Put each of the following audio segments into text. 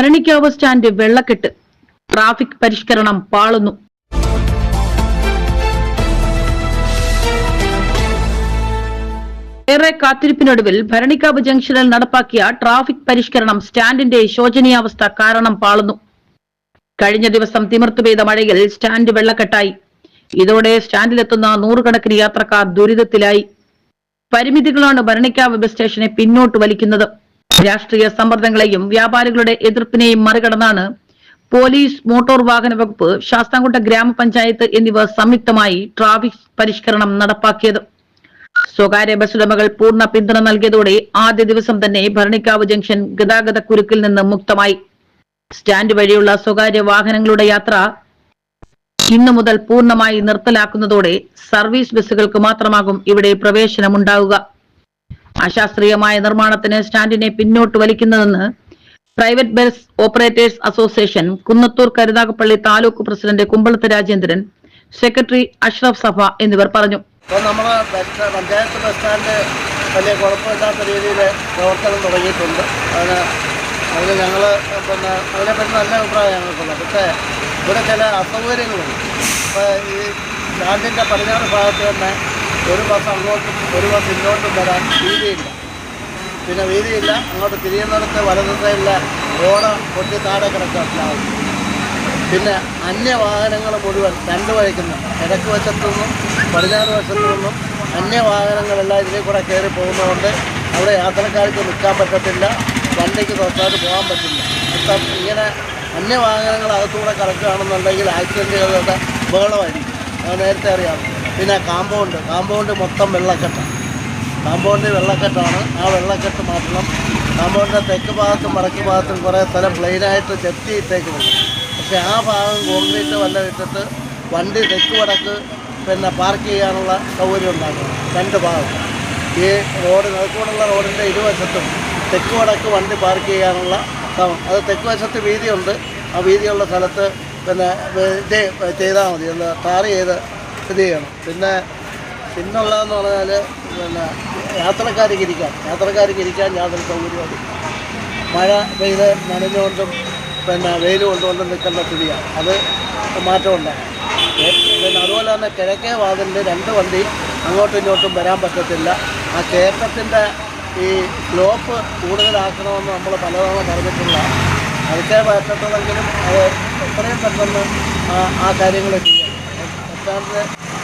Bharanikkavu stand വെള്ളക്കെട്ട്. Traffic പരിഷ്കരണം പാളുന്നു. ഏറെ കാത്തിരിപ്പിനൊടുവിൽ ഭരണിക്കാവ് ജംഗ്ഷനിൽ നടപ്പാക്കിയ ട്രാഫിക് പരിഷ്കരണം സ്റ്റാൻഡിന്റെ ശോചനീയാവസ്ഥ കാരണം പാളുന്നു. കഴിഞ്ഞ ദിവസം തിമിർത്തു പെയ്ത മഴയിൽ സ്റ്റാൻഡ് വെള്ളക്കെട്ടായി. ഇതോടെ സ്റ്റാൻഡിലെത്തുന്ന നൂറുകണക്കിന് യാത്രക്കാർ ദുരിതത്തിലായി. പരിമിതികളാണ് ഭരണിക്കാവ് ബസ് സ്റ്റേഷനെ പിന്നോട്ട് വലിക്കുന്നത്. രാഷ്ട്രീയ സമ്മർദ്ദങ്ങളെയും വ്യാപാരികളുടെ എതിർപ്പിനെയും മറികടന്നാണ് പോലീസ് മോട്ടോർ വാഹന വകുപ്പ് ശാസ്താംകോട്ട ഗ്രാമപഞ്ചായത്ത് എന്നിവ സംയുക്തമായി ട്രാഫിക് പരിഷ്കരണം നടപ്പാക്കിയത്. സ്വകാര്യ ബസ് ഉടമകൾ പൂർണ പിന്തുണ നൽകിയതോടെ ആദ്യ ദിവസം തന്നെ ഭരണിക്കാവ് ജംഗ്ഷൻ ഗതാഗത കുരുക്കിൽ നിന്ന് മുക്തമായി. സ്റ്റാൻഡ് വഴിയുള്ള സ്വകാര്യ വാഹനങ്ങളുടെ യാത്ര ഇന്നു മുതൽ പൂർണമായി നിർത്തലാക്കുന്നതോടെ സർവീസ് ബസ്സുകൾക്ക് മാത്രമാകും ഇവിടെ പ്രവേശനമുണ്ടാവുക. അശാസ്ത്രീയമായ നിർമ്മാണത്തിന് സ്റ്റാൻഡിനെ പിന്നോട്ട് വലിക്കുന്നതെന്ന് private bus operators association Kunnathur Karunagappally taluk president Kumbalath Rajendran secretary Ashraf Safa എന്നിവർ പറഞ്ഞു. ഇപ്പോൾ നമ്മൾ പഞ്ചായത്ത് ബസ് സ്റ്റാൻഡ് വലിയ കുഴപ്പമില്ലാത്ത രീതിയിൽ പ്രവർത്തനം തുടങ്ങിയിട്ടുണ്ട്. അതിന് അതിന് ഞങ്ങൾ പിന്നെ അതിനെപ്പറ്റി നല്ല അഭിപ്രായം ഞങ്ങൾക്കുണ്ട് പക്ഷേ ഇവിടെ ചില അസൗകര്യങ്ങളുണ്ട്. ഇപ്പോൾ ഈ സ്റ്റാൻഡിന്റെ പടിഞ്ഞാറ് ഭാഗത്ത് തന്നെ ഒരു ബസ് അങ്ങോട്ടും ഒരു ബസ് ഇങ്ങോട്ടും വരാൻ വീതിയില്ല. പിന്നെ വീതിയില്ല. അങ്ങോട്ട് തിരിയുന്നിടത്ത് വലതു സൈഡിലെ റോഡ് പൊട്ടി താഴെ കിടക്കാൻ പിന്നെ അന്യവാഹനങ്ങൾ മുഴുവൻ രണ്ട് വഴിക്കുന്നു കിഴക്ക് വശത്തു നിന്നും പടിഞ്ഞാറ് വശത്തു നിന്നും അന്യവാഹനങ്ങളെല്ലാം ഇതിലേ കൂടെ കയറി പോകുന്നതുകൊണ്ട് അവിടെ യാത്രക്കാർക്ക് നിൽക്കാൻ പറ്റത്തില്ല. വണ്ടിക്ക് തൊട്ടായിട്ട് പോകാൻ പറ്റില്ല. ഇപ്പം ഇങ്ങനെ അന്യവാഹനങ്ങൾ അകത്തുകൂടെ കിടക്കുകയാണെന്നുണ്ടെങ്കിൽ ആക്സിഡന്റുകളുടെ ബഹളമായിരിക്കും. അത് നേരത്തെ അറിയാം. പിന്നെ കാമ്പൗണ്ട് കാമ്പൗണ്ട് മൊത്തം വെള്ളക്കെട്ടാണ് കാമ്പൗണ്ടിൽ വെള്ളക്കെട്ടാണ്. ആ വെള്ളക്കെട്ട് മാറ്റണം കാമ്പൗണ്ടിന്റെ തെക്ക് ഭാഗത്തും വടക്ക് ഭാഗത്തും കുറേ സ്ഥലം പ്ലെയിനായിട്ട് ചെത്തിയിട്ടേക്കുന്നുണ്ട് പക്ഷേ ആ ഭാഗം കോൺക്രീറ്റ് വല്ല ഇട്ടിട്ട് വണ്ടി തെക്ക് വടക്ക് പിന്നെ പാർക്ക് ചെയ്യാനുള്ള സൗകര്യം ഉണ്ടാക്കണം രണ്ട് ഭാഗം. ഈ റോഡ് നടുക്കൂടുള്ള റോഡിന്റെ ഇരുവശത്തും തെക്ക് വടക്ക് വണ്ടി പാർക്ക് ചെയ്യാനുള്ള അത് തെക്ക് വശത്ത് വീതിയുണ്ട്. ആ വീതിയുള്ള സ്ഥലത്ത് പിന്നെ ഇത് ചെയ്താൽ മതി. ടാർ ചെയ്ത് ഇത് ചെയ്യണം. പിന്നെ പിന്നുള്ളതെന്ന് പറഞ്ഞാൽ പിന്നെ യാത്രക്കാർക്ക് ഇരിക്കാം. യാത്രക്കാർക്ക് ഇരിക്കാൻ യാതൊരു സൗകര്യമാണ് മഴ പെയ്ത് നനഞ്ഞുകൊണ്ടും പിന്നെ വെയിൽ കൊണ്ടുകൊണ്ടും നിൽക്കേണ്ട സ്ഥിതിയാണ്. അത് മാറ്റമുണ്ടാകും പിന്നെ അതുപോലെ തന്നെ കിഴക്കേ വാതിലിന്റെ രണ്ട് വണ്ടി അങ്ങോട്ടും ഇങ്ങോട്ടും വരാൻ പറ്റത്തില്ല. ആ കയറ്റത്തിന്റെ ഈ സ്ലോപ്പ് കൂടുതലാക്കണമെന്ന് നമ്മൾ പലതവണ പറഞ്ഞിട്ടുള്ള അതൊക്കെ പറ്റത്തുള്ളെങ്കിലും അത് എത്രയും പെട്ടെന്ന് ആ- കാര്യങ്ങൾ ചെയ്യാം സ്റ്റാൻഡിൽ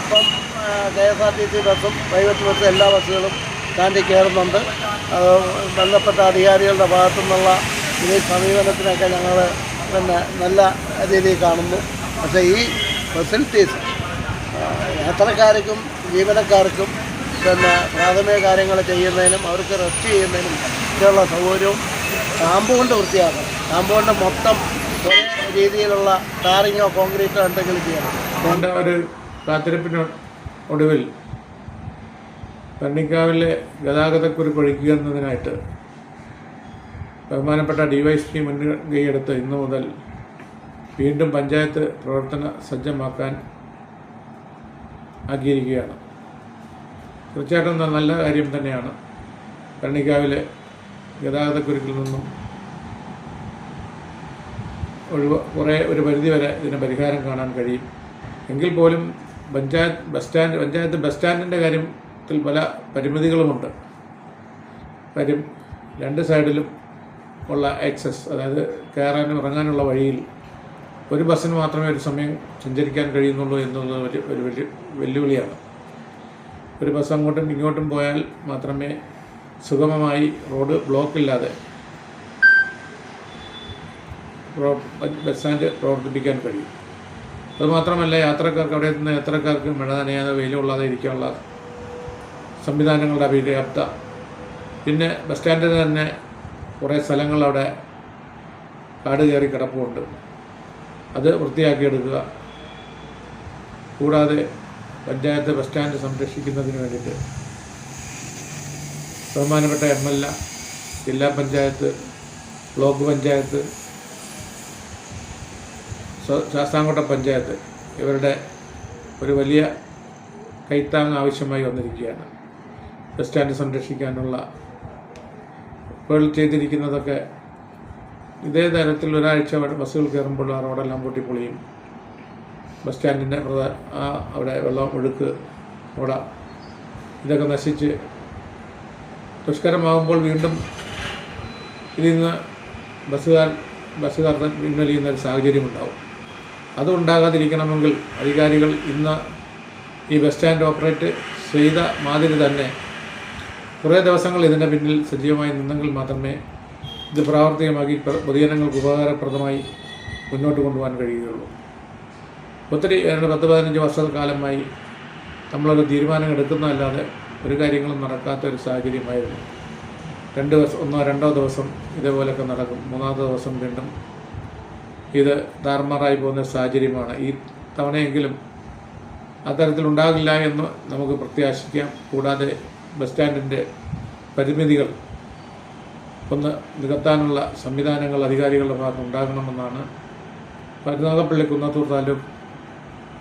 ഇപ്പം K S R T C ബസ്സും പ്രൈവറ്റ് ബസ്സും എല്ലാ ബസ്സുകളും സ്റ്റാൻഡിൽ കയറുന്നുണ്ട്. അത് ബന്ധപ്പെട്ട അധികാരികളുടെ ഭാഗത്തു നിന്നുള്ള ഈ സമീപനത്തിനൊക്കെ ഞങ്ങൾ പിന്നെ നല്ല രീതിയിൽ കാണുന്നു. പക്ഷേ ഈ ഫെസിലിറ്റീസ് യാത്രക്കാർക്കും ജീവനക്കാർക്കും പിന്നെ പ്രാഥമിക കാര്യങ്ങൾ ചെയ്യുന്നതിനും അവർക്ക് റെസ്റ്റ് ചെയ്യുന്നതിനും ഒക്കെയുള്ള സൗകര്യവും കാമ്പൗണ്ട് വൃത്തിയാക്കണം. കാമ്പൗണ്ട് മൊത്തം രീതിയിലുള്ള ടാറിങ്ങോ കോൺക്രീറ്റോ എന്തെങ്കിലും ചെയ്യണം. കാത്തിരിപ്പിന് ഒടുവിൽ പന്നിക്കാവിലെ ഗതാഗതക്കുറിപ്പ് ഒഴിക്കുക എന്നതിനായിട്ട് ബഹുമാനപ്പെട്ട ഡിവൈഎസ്പി മുൻകൈയെടുത്ത് ഇന്നു മുതൽ വീണ്ടും പഞ്ചായത്ത് പ്രവർത്തന സജ്ജമാക്കാൻ ആക്കിയിരിക്കുകയാണ്. തീർച്ചയായിട്ടും നല്ല കാര്യം തന്നെയാണ് പന്നിക്കാവിലെ ഗതാഗതക്കുരുക്കിൽ നിന്നും ഒഴിവ് കുറേ ഒരു പരിധിവരെ ഇതിന് പരിഹാരം കാണാൻ കഴിയും. എങ്കിൽ പോലും panchayat bus stand panchayat bus സ്റ്റാൻഡിന്റെ കാര്യത്തിൽ പല പരിമിതികളുമുണ്ട്. കാര്യം രണ്ട് സൈഡിലും ഉള്ള ആക്സസ് അതായത് കയറാനും ഇറങ്ങാനുള്ള വഴിയിൽ ഒരു ബസ്സിന് മാത്രമേ ഒരു സമയം സഞ്ചരിക്കാൻ കഴിയുന്നുള്ളൂ എന്നുള്ളത് ഒരു ഒരു വലിയ വെല്ലുവിളിയാണ്. ഒരു ബസ് അങ്ങോട്ടും ഇങ്ങോട്ടും പോയാൽ മാത്രമേ സുഗമമായി റോഡ് ബ്ലോക്കില്ലാതെ ബസ് സ്റ്റാൻഡ് പ്രവർത്തിപ്പിക്കാൻ കഴിയും. അതുമാത്രമല്ല യാത്രക്കാർക്ക് അവിടെ എത്തുന്ന യാത്രക്കാർക്ക് മഴ നനയാതെ വെയിലുള്ളാതെ ഇരിക്കാനുള്ള സംവിധാനങ്ങളുടെ അപര്യാപ്ത. പിന്നെ ബസ് സ്റ്റാൻഡിൽ തന്നെ കുറേ സ്ഥലങ്ങൾ അവിടെ കാട് കയറി കിടപ്പുണ്ട്. അത് വൃത്തിയാക്കിയെടുക്കുക. കൂടാതെ പഞ്ചായത്ത് ബസ് സ്റ്റാൻഡ് സംരക്ഷിക്കുന്നതിന് വേണ്ടിയിട്ട് ബഹുമാനപ്പെട്ട എം എൽ എ ജില്ലാ പഞ്ചായത്ത് ബ്ലോക്ക് പഞ്ചായത്ത് ശാസ്താംകോട്ട പഞ്ചായത്ത് ഇവരുടെ ഒരു വലിയ കൈത്താങ് ആവശ്യമായി വന്നിരിക്കുകയാണ്. ബസ് സ്റ്റാൻഡ് സംരക്ഷിക്കാനുള്ള ഇപ്പോൾ ചെയ്തിരിക്കുന്നതൊക്കെ ഇതേ തരത്തിൽ ഒരാഴ്ച ബസ്സുകൾ കയറുമ്പോൾ ആ റോഡെല്ലാം പൊട്ടിപ്പൊളിയും. ബസ് സ്റ്റാൻഡിന്റെ പ്രധാന അവിടെ വെള്ളം ഒഴുക്ക് ഓട ഇതൊക്കെ നശിച്ച് ദുഷ്കരമാകുമ്പോൾ വീണ്ടും ഇതിൽ നിന്ന് ബസ്സുകാർ ബസ്സുകാർ പിൻവലിയുന്ന ഒരു സാഹചര്യമുണ്ടാവും. അതുണ്ടാകാതിരിക്കണമെങ്കിൽ അധികാരികൾ ഇന്ന് ഈ ബസ് സ്റ്റാൻഡ് ഓപ്പറേറ്റ് ചെയ്ത മാതിരി തന്നെ കുറേ ദിവസങ്ങൾ ഇതിന്റെ പിന്നിൽ സജീവമായി നിന്നെങ്കിൽ മാത്രമേ ഇത് പ്രാവർത്തികമാക്കി പ്ര- പൊതുജനങ്ങൾക്ക് ഉപകാരപ്രദമായി മുന്നോട്ട് കൊണ്ടുപോകാൻ കഴിയുകയുള്ളൂ. ഒത്തിരി ഏതാണ്ട് പത്ത് പതിനഞ്ച് വർഷക്കാലമായി നമ്മളൊരു തീരുമാനം എടുക്കുന്നതല്ലാതെ ഒരു കാര്യങ്ങളും നടക്കാത്ത ഒരു സാഹചര്യമായിരുന്നു. രണ്ട് ദിവസം ഒന്നോ രണ്ടോ ദിവസം ഇതേപോലെയൊക്കെ നടക്കും. മൂന്നാമത്തെ ദിവസം വീണ്ടും ഇത് താറുമാറായി പോകുന്ന സാഹചര്യമാണ്. ഈ തവണയെങ്കിലും അത്തരത്തിലുണ്ടാകില്ല എന്ന് നമുക്ക് പ്രത്യാശിക്കാം. കൂടാതെ ബസ് സ്റ്റാൻഡിന്റെ പരിമിതികൾ ഒന്ന് നികത്താനുള്ള സംവിധാനങ്ങൾ അധികാരികളുടെ ഭാഗത്ത് ഉണ്ടാകണമെന്നാണ് Karunagappally Kunnathur taluk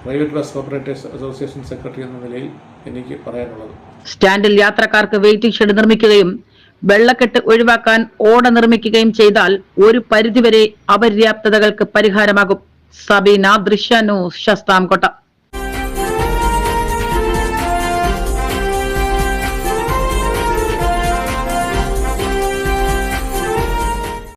private bus operators association secretary എന്ന നിലയിൽ എനിക്ക് പറയാനുള്ളത്. സ്റ്റാൻഡിൽ യാത്രക്കാർക്ക് വെയിറ്റിംഗ് ഷെഡ് നിർമ്മിക്കുകയും വെള്ളക്കെട്ട് ഒഴിവാക്കാൻ ഓട നിർമ്മിക്കുകയും ചെയ്താൽ ഒരു പരിധിവരെ അപര്യാപ്തതകൾക്ക് പരിഹാരമാകും. സബീന ദൃശ്യ ന്യൂസ് ശസ്താംകോട്ട.